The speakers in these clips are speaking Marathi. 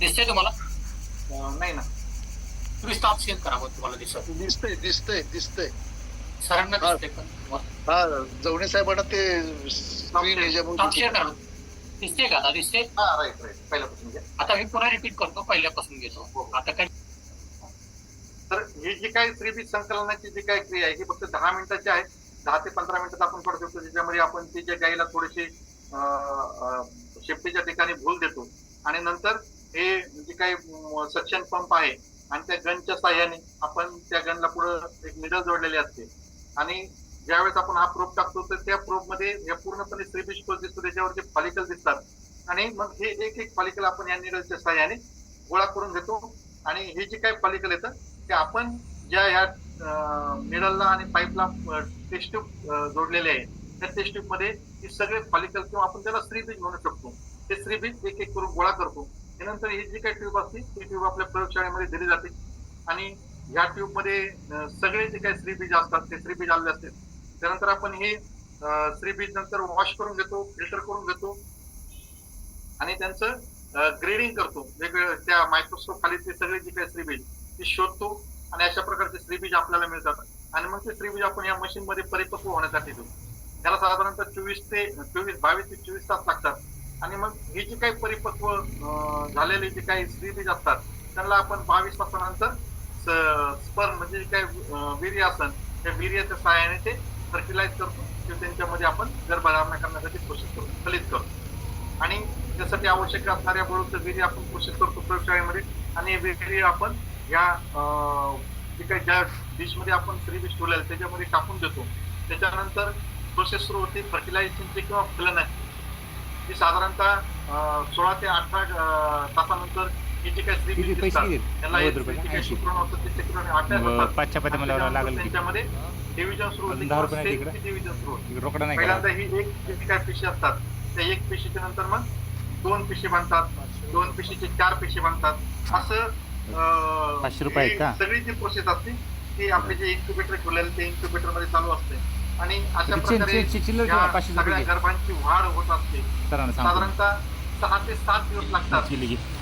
दिसतंय तुम्हाला? नाही ना. तुम्ही स्टॉप शेअर करा मग तुम्हाला दिसत. दिसतंय दिसतंय दिसतंय. सरांना हा. दिसतंय तुम्हाला? हा जवणे साहेबांना ते स्क्रीन ह्याच्यामुळे स्टॉप शेअर करा. दिसते का आता? दिसते हा राईट राईट पहिल्यापासून घ्या. आता मी पुन्हा रिपीट करतो पहिल्यापासून घेतो. आता काय? तर ही जी काही थ्री बी संकलनाची जी काही क्रिया आहे ही फक्त दहा मिनिटाची आहे. दहा ते पंधरा मिनिटात आपण करू शकतो ज्याच्यामध्ये आपण तिच्या गाईला थोडीशी शेफ्टीच्या ठिकाणी भूल देतो. आणि नंतर हे जे काही सक्शन पंप आहे आणि त्या गनच्या साह्याने आपण त्या गनला पुढे एक निडल जोडलेली असते. आणि ज्यावेळेस आपण हा प्रोब टाकतो तर त्या प्रोबमध्ये पूर्णपणे थ्री बी दिसतो त्याच्यावरचे फॉलिकल दिसतात. आणि मग हे एक एक फॉलिकल आपण या निडलच्या साह्याने गोळा करून घेतो. आणि हे जे काही फॉलिकल येतं ते आपण ज्या ह्या निडलला आणि पाईपला टेस्ट ट्यूब जोडलेले आहे त्या टेस्ट ट्यूबमध्ये हे सगळे फॉलिकल किंवा आपण त्याला स्त्री म्हणू शकतो. ते स्त्री बीज एक एक करून गोळा करतो. त्यानंतर ही जी काही ट्यूब असते ती ट्यूब आपल्या प्रयोगशाळेमध्ये दिली जाते. आणि ह्या ट्यूबमध्ये सगळे जे काही श्रीबीज असतात ते श्रीबीज बीज आलेले असते त्यानंतर आपण हे श्रीबीज नंतर वॉश करून घेतो फिल्टर करून घेतो. आणि त्यांचं ग्रेडिंग करतो. वेगवेगळ्या त्या मायक्रोस्कोप खाली ते सगळे जे काही स्त्री बीज ते शोधतो. आणि अशा प्रकारचे श्रीबीज आपल्याला मिळतात. आणि मग ते श्रीबीज आपण या मशीन मध्ये परिपक्व होण्यासाठी देऊ. त्याला साधारणतः चोवीस ते चोवीस बावीस ते चोवीस तास लागतात. आणि मग हे जे काही परिपक्व झालेले जे काही स्त्रीबीज असतात त्यांना आपण बावीस तासानंतर स्पर्म म्हणजे जे काही वीर्य असन त्या वीर्याच्या सहाय्याने ते फर्टिलाइज करतो. ते त्यांच्यामध्ये आपण गर्भधारणा करण्यासाठी प्रोसेस करतो फलित करतो आणि त्यासाठी आवश्यक असणाऱ्या बळूचं वीर्य आपण प्रोसेस करतो प्रयोगशाळेमध्ये. आणि वीर्य आपण या जे काही ज्या डिशमध्ये आपण थ्री ठेवलेलं त्याच्यामध्ये टाकून देतो. त्याच्यानंतर प्रोसेस सुरू होते फर्टिलायझेशनचे किंवा फलनाचे ती साधारणतः सोळा ते अठरा तासानंतर ही जी काही? त्याच्यामध्ये डिव्हिजन सुरू होते? डिव्हिजन सुरू होते. पहिल्यांदा ही एक जी काय पेशी असतात त्या एक पेशीच्या नंतर मग दोन पेशी बनतात. दोन पेशीचे चार पेशी बनतात. असं? सगळी जी प्रोसेस असते ती आपले जे इन्क्युबेटर ठेवलेले ते इन्क्युबेटरमध्ये चालू असते. आणि अशा प्रकारे या सगळ्या गर्भांची वाढ होत असते. साधारणतः सहा ते सात दिवस लागतात.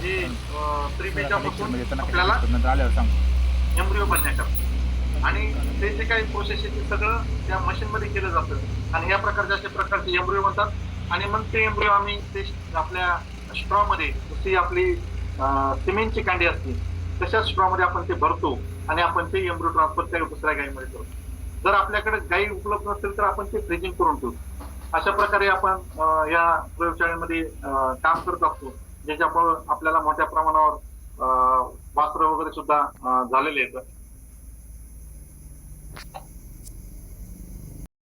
हे येताना आपल्याला एम्ब्रिओ बनण्याकरता आणि ते जे काही प्रोसेस आहे ते सगळं त्या मशीन मध्ये केलं जातं. आणि या प्रकारचे अशा प्रकारचे एम्ब्रिओ बनतात. आणि मग ते एम्ब्रिओ आम्ही ते आपल्या स्ट्रॉ मध्ये जशी आपली सिमेंटची कांडी असते तशाच स्ट्रॉ मध्ये आपण ते भरतो. आणि आपण ते एम्ब्रिओ ट्रान्सफर त्या दुसऱ्या गायीमध्ये करतो. जर आपल्याकडे गाई उपलब्ध नसेल तर आपण ते फ्रीजिंग करून ठेवतो अशा प्रकारे आपण या प्रयोगशाळेमध्ये काम करत असतो. ज्याच्यामुळे आपल्याला मोठ्या प्रमाणावर वास्त्र वगैरे सुद्धा झालेले आहेत.